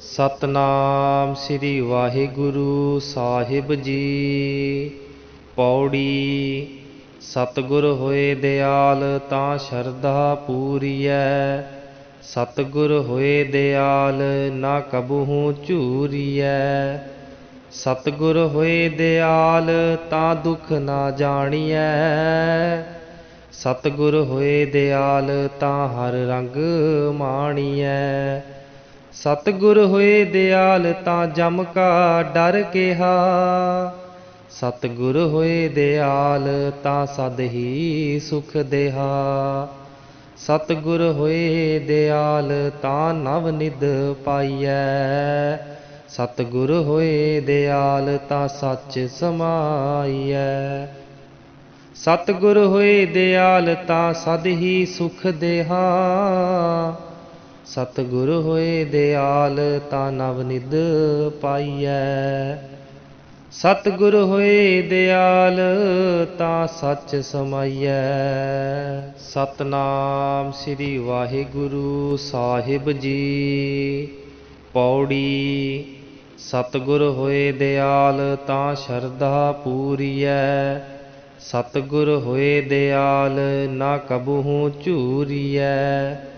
ਸਤਨਾਮ ਸ੍ਰੀ ਵਾਹਿਗੁਰੂ ਸਾਹਿਬ ਜੀ। ਪੌੜੀ, ਸਤਿਗੁਰ ਹੋਏ ਦਿਆਲ, ਤਾਂ ਸ਼ਰਧਾ ਪੂਰੀਐ। ਸਤਿਗੁਰ ਹੋਏ ਦਿਆਲ, ਨਾ ਕਬਹੂ ਝੂਰੀਐ। ਸਤਿਗੁਰ ਹੋਏ ਦਿਆਲ, ਤਾਂ ਦੁਖ ਨਾ ਜਾਣੀਐ। ਸਤਿਗੁਰ ਹੋਏ ਦਿਆਲ, ਤਾਂ ਹਰ ਰੰਗ ਮਾਣੀਐ। ਸਤਿਗੁਰ ਹੋਏ ਦਿਆਲ ਤਾਂ ਜਮ ਕਾ ਡਰ ਕਿਹਾ। ਸਤਿਗੁਰ ਹੋਏ ਦਿਆਲ ਤਾਂ ਸਦ ਹੀ ਸੁਖ ਦੇਹਾ। ਸਤਿਗੁਰ ਹੋਏ ਦਿਆਲ ਤਾਂ ਨਵ ਨਿਧ ਪਾਈਐ। ਸਤਿਗੁਰ ਹੋਏ ਦਿਆਲ ਤਾਂ ਸੱਚ ਸਮਾਈਐ। ਸਤਿਗੁਰ ਹੋਏ ਦਿਆਲ ਤਾਂ ਸਦ ਹੀ ਸੁਖ ਦੇਹਾ। ਸਤਿਗੁਰ ਹੋਏ ਦਿਆਲ, ਤਾਂ ਨਵ ਨਿਧ ਪਾਈਐ। ਸਤਿਗੁਰ ਹੋਏ ਦਿਆਲ, ਤਾਂ ਸੱਚ ਸਮਾਈਐ। ਸਤਨਾਮ ਸ੍ਰੀ ਵਾਹਿਗੁਰੂ ਸਾਹਿਬ ਜੀ। ਪੌੜੀ, ਸਤਿਗੁਰ ਹੋਏ ਦਿਆਲ, ਤਾਂ ਸ਼ਰਧਾ ਪੂਰੀਐ। ਸਤਿਗੁਰ ਹੋਏ ਦਿਆਲ, ਨਾ ਕਬਹੂ ਝੂਰੀਐ।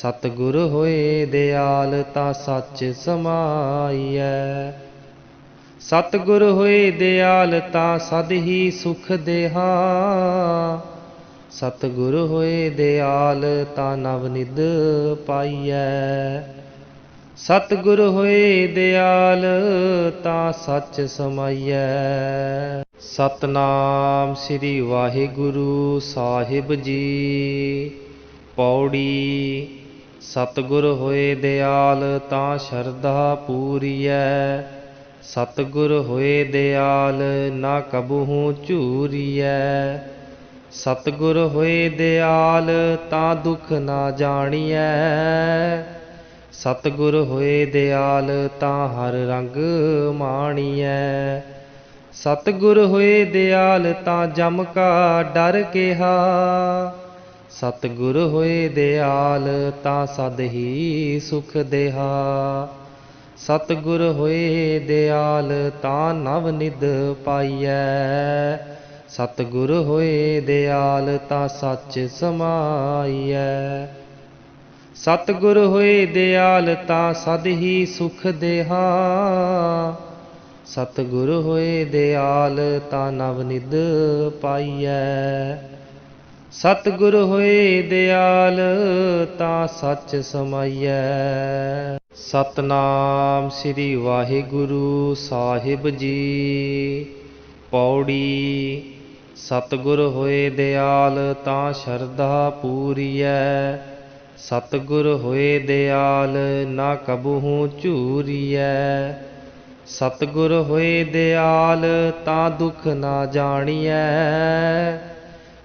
ਸਤਿਗੁਰ ਹੋਏ ਦਿਆਲ ਤਾਂ ਸੱਚ ਸਮਾਈਐ। ਸਤਿਗੁਰ ਹੋਏ ਦਿਆਲ ਤਾਂ ਸਦ ਹੀ ਸੁਖ ਦੇਹਾ ਸਤਿਗੁਰ ਹੋਏ ਦਿਆਲ ਤਾਂ ਨਵ ਨਿਧ ਪਾਈਐ। ਸਤਿਗੁਰ ਹੋਏ ਦਿਆਲ ਤਾਂ ਸੱਚ ਸਮਾਈਐ। ਸਤਨਾਮ ਸ੍ਰੀ ਵਾਹਿਗੁਰੂ ਸਾਹਿਬ ਜੀ। ਪੌੜੀ ਸਤਿਗੁਰ ਹੋਏ ਦਿਆਲ ਤਾਂ ਸ਼ਰਧਾ ਪੂਰੀਐ। ਸਤਿਗੁਰ ਹੋਏ ਦਿਆਲ ਨਾ ਕਬਹੂ ਝੂਰੀਐ। ਸਤਿਗੁਰ ਹੋਏ ਦਿਆਲ ਤਾਂ ਦੁਖ ਨਾ ਜਾਣੀਐ। ਸਤਿਗੁਰ ਹੋਏ ਦਿਆਲ ਤਾਂ ਹਰ ਰੰਗ ਮਾਣੀਐ। ਸਤਿਗੁਰ ਹੋਏ ਦਿਆਲ ਤਾਂ ਜਮ ਕਾ ਡਰ ਕਿਹਾ। ਸਤਿਗੁਰ ਹੋਏ ਦਿਆਲ, ਤਾਂ ਸਦ ਹੀ ਸੁਖ ਦੇਹਾ। ਸਤਿਗੁਰ ਹੋਏ ਦਿਆਲ, ਤਾਂ ਨਵ ਨਿਧ ਪਾਈਐ। ਸਤਿਗੁਰ ਹੋਏ ਦਿਆਲ, ਤਾਂ ਸੱਚ ਸਮਾਈਐ। ਸਤਿਗੁਰ ਹੋਏ ਦਿਆਲ, ਤਾਂ ਸਦ ਹੀ ਸੁਖ ਦੇਹਾ। ਸਤਿਗੁਰ ਹੋਏ ਦਿਆਲ, ਤਾਂ ਨਵ ਨਿਧ ਪਾਈਐ। ਸਤਿਗੁਰ ਹੋਏ ਦਿਆਲ, ਤਾਂ ਸੱਚ ਸਮਾਈਐ। ਸਤਨਾਮ ਸ੍ਰੀ ਵਾਹਿਗੁਰੂ ਸਾਹਿਬ ਜੀ। ਪੌੜੀ, ਸਤਿਗੁਰ ਹੋਏ ਦਿਆਲ, ਤਾਂ ਸ਼ਰਧਾ ਪੂਰੀਐ। ਸਤਿਗੁਰ ਹੋਏ ਦਿਆਲ, ਨਾ ਕਬਹੂ ਝੂਰੀਐ। ਸਤਿਗੁਰ ਹੋਏ ਦਿਆਲ, ਤਾਂ ਦੁਖ ਨਾ ਜਾਣੀਐ।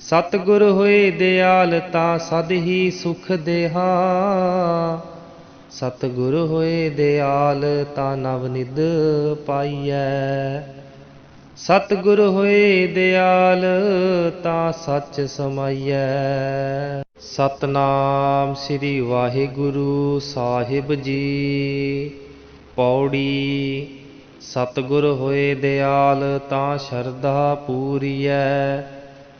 ਸਤਿਗੁਰ ਹੋਏ ਦਿਆਲ ਤਾਂ ਸਦ ਹੀ ਸੁਖ ਦੇਹਾ। ਸਤਿਗੁਰ ਹੋਏ ਦਿਆਲ ਤਾਂ ਨਵ ਨਿਧ ਪਾਈਐ। ਸਤਿਗੁਰ ਹੋਏ ਦਿਆਲ ਤਾਂ ਸੱਚ ਸਮਾਈਐ। ਸਤਨਾਮ ਸ੍ਰੀ ਵਾਹਿਗੁਰੂ ਸਾਹਿਬ ਜੀ। ਪੌੜੀ, ਸਤਿਗੁਰ ਹੋਏ ਦਿਆਲ ਤਾਂ ਸ਼ਰਧਾ ਪੂਰੀਐ।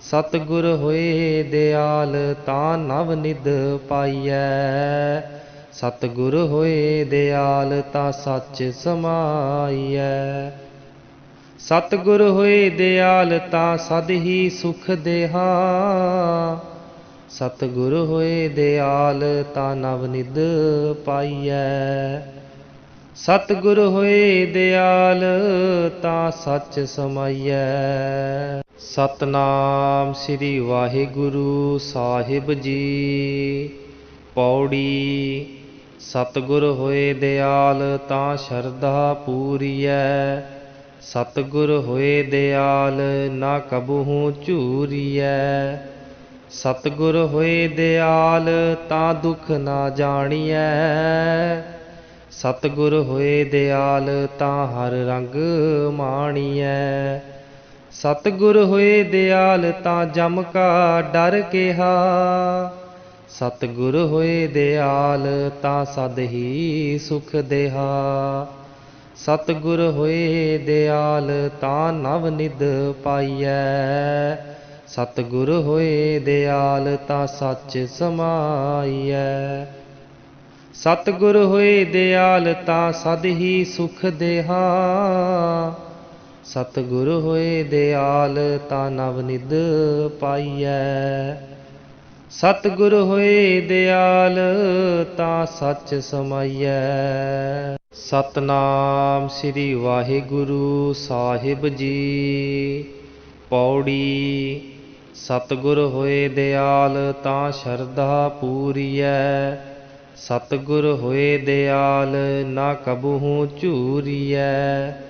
ਸਤਿਗੁਰ ਹੋਏ ਦਿਆਲ ਤਾਂ ਨਵ ਨਿਧ ਪਾਈਐ। ਸਤਿਗੁਰ ਹੋਏ ਦਿਆਲ ਤਾਂ ਸੱਚ ਸਮਾਈਐ। ਸਤਿਗੁਰ ਹੋਏ ਦਿਆਲ ਤਾਂ ਸਦ ਹੀ ਸੁਖ ਦੇਹਾ। ਸਤਿਗੁਰ ਹੋਏ ਦਿਆਲ ਤਾਂ ਨਵ ਨਿਧ ਪਾਈਐ। ਸਤਿਗੁਰ ਹੋਏ ਦਿਆਲ ਤਾਂ ਸੱਚ ਸਮਾਈਐ। ਸਤਨਾਮ ਸ੍ਰੀ ਵਾਹਿਗੁਰੂ ਸਾਹਿਬ ਜੀ। ਪੌੜੀ, ਸਤਿਗੁਰ ਹੋਏ ਦਿਆਲ, ਤਾਂ ਸ਼ਰਧਾ ਪੂਰੀਐ। ਸਤਿਗੁਰ ਹੋਏ ਦਿਆਲ, ਨਾ ਕਬਹੂ ਝੂਰੀਐ। ਸਤਿਗੁਰ ਹੋਏ ਦਿਆਲ, ਤਾਂ ਦੁਖ ਨਾ ਜਾਣੀਐ। ਸਤਿਗੁਰ ਹੋਏ ਦਿਆਲ, ਤਾਂ ਹਰ ਰੰਗ ਮਾਣੀਐ। ਸਤਿਗੁਰ ਹੋਏ ਦਿਆਲ ਤਾਂ ਜਮ ਕਾ ਡਰ ਕਿਹਾ। ਸਤਿਗੁਰ ਹੋਏ ਦਿਆਲ ਤਾਂ ਸਦ ਹੀ ਸੁਖ ਦੇਹਾ। ਸਤਿਗੁਰ ਹੋਏ ਦਿਆਲ ਤਾਂ ਨਵ ਨਿਧ ਪਾਈਐ। ਸਤਿਗੁਰ ਹੋਏ ਦਿਆਲ ਤਾਂ ਸੱਚ ਸਮਾਈਐ। ਸਤਿਗੁਰ ਹੋਏ ਦਿਆਲ ਤਾਂ ਸਦ ਹੀ ਸੁਖ ਦੇਹਾ। ਸਤਿਗੁਰ ਹੋਏ ਦਿਆਲ, ਤਾਂ ਨਵ ਨਿਧ ਪਾਈਐ। ਸਤਿਗੁਰ ਹੋਏ ਦਿਆਲ, ਤਾਂ ਸੱਚ ਸਮਾਈਐ। ਸਤਨਾਮ ਸ੍ਰੀ ਵਾਹਿਗੁਰੂ ਸਾਹਿਬ ਜੀ। ਪੌੜੀ, ਸਤਿਗੁਰ ਹੋਏ ਦਿਆਲ, ਤਾਂ ਸ਼ਰਧਾ ਪੂਰੀਐ। ਸਤਿਗੁਰ ਹੋਏ ਦਿਆਲ, ਨਾ ਕਬਹੂ ਝੂਰੀਐ।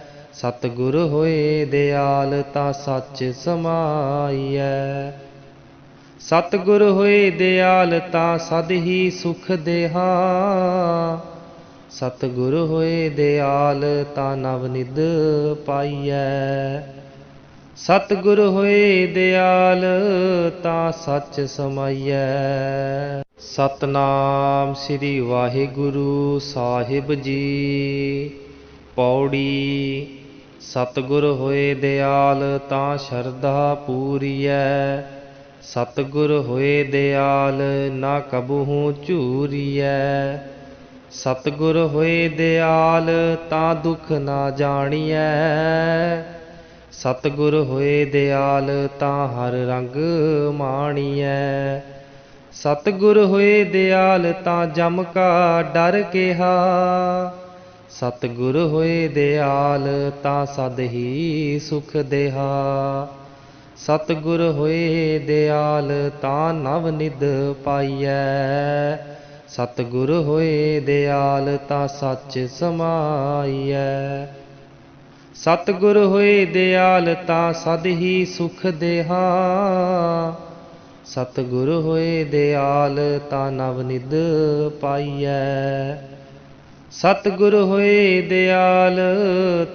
ਸਤਿਗੁਰ ਹੋਏ ਦਿਆਲ ਤਾਂ ਸੱਚ ਸਮਾਈਐ। ਸਤਿਗੁਰ ਹੋਏ ਦਿਆਲ ਤਾਂ ਸਦ ਹੀ ਸੁਖ ਦੇਹਾ। ਸਤਿਗੁਰ ਹੋਏ ਦਿਆਲ ਤਾਂ ਨਵ ਨਿਧ ਪਾਈਐ। ਸਤਿਗੁਰ ਹੋਏ ਦਿਆਲ ਤਾਂ ਸੱਚ ਸਮਾਈਐ। ਸਤਨਾਮ ਸ੍ਰੀ ਵਾਹਿਗੁਰੂ ਸਾਹਿਬ ਜੀ, ਪੌੜੀ ਸਤਿਗੁਰ ਹੋਏ ਦਿਆਲ ਤਾਂ ਸ਼ਰਧਾ ਪੂਰੀਐ। ਸਤਿਗੁਰ ਹੋਏ ਦਿਆਲ ਨਾ ਕਬਹੂ ਝੂਰੀਐ। ਸਤਿਗੁਰ ਹੋਏ ਦਿਆਲ ਤਾਂ ਦੁਖ ਨਾ ਜਾਣੀਐ। ਸਤਿਗੁਰ ਹੋਏ ਦਿਆਲ ਤਾਂ ਹਰ ਰੰਗ ਮਾਣੀਐ। ਸਤਿਗੁਰ ਹੋਏ ਦਿਆਲ ਤਾਂ ਜਮ ਕਾ ਡਰ ਕਿਹਾ। ਸਤਿਗੁਰ ਹੋਏ ਦਿਆਲ, ਤਾਂ ਸਦ ਹੀ ਸੁਖ ਦੇਹਾ। ਸਤਿਗੁਰ ਹੋਏ ਦਿਆਲ, ਤਾਂ ਨਵ ਨਿਧ ਪਾਈਐ। ਸਤਿਗੁਰ ਹੋਏ ਦਿਆਲ, ਤਾਂ ਸੱਚ ਸਮਾਈਐ। ਸਤਿਗੁਰ ਹੋਏ ਦਿਆਲ, ਤਾਂ ਸਦ ਹੀ ਸੁਖ ਦੇਹਾ। ਸਤਿਗੁਰ ਹੋਏ ਦਿਆਲ, ਤਾਂ ਨਵ ਨਿਧ ਪਾਈਐ। ਸਤਿਗੁਰ ਹੋਏ ਦਿਆਲ,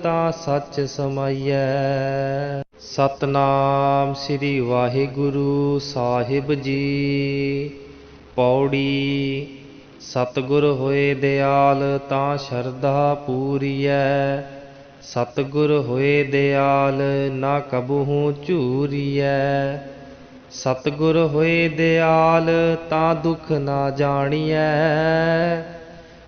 ਤਾਂ ਸੱਚ ਸਮਾਈਐ। ਸਤਨਾਮ ਸ੍ਰੀ ਵਾਹਿਗੁਰੂ ਸਾਹਿਬ ਜੀ। ਪੌੜੀ, ਸਤਿਗੁਰ ਹੋਏ ਦਿਆਲ, ਤਾਂ ਸ਼ਰਧਾ ਪੂਰੀਐ। ਸਤਿਗੁਰ ਹੋਏ ਦਿਆਲ, ਨਾ ਕਬਹੂ ਝੂਰੀਐ। ਸਤਿਗੁਰ ਹੋਏ ਦਿਆਲ, ਤਾਂ ਦੁਖ ਨਾ ਜਾਣੀਐ।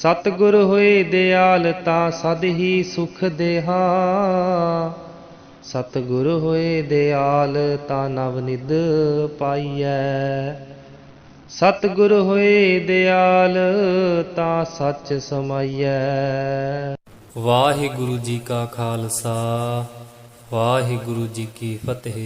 ਸਤਿਗੁਰ ਹੋਏ ਦਿਆਲ ਤਾਂ ਸਦ ਹੀ ਸੁਖ ਦੇਹਾ। ਸਤਿਗੁਰ ਹੋਏ ਦਿਆਲ ਤਾਂ ਨਵ ਨਿਧ ਪਾਈਐ। ਸਤਿਗੁਰ ਹੋਏ ਦਿਆਲ ਤਾਂ ਸੱਚ ਸਮਾਈਐ। ਵਾਹਿਗੁਰੂ ਜੀ ਕਾ ਖਾਲਸਾ, ਵਾਹਿਗੁਰੂ ਜੀ ਕੀ ਫਤਿਹ।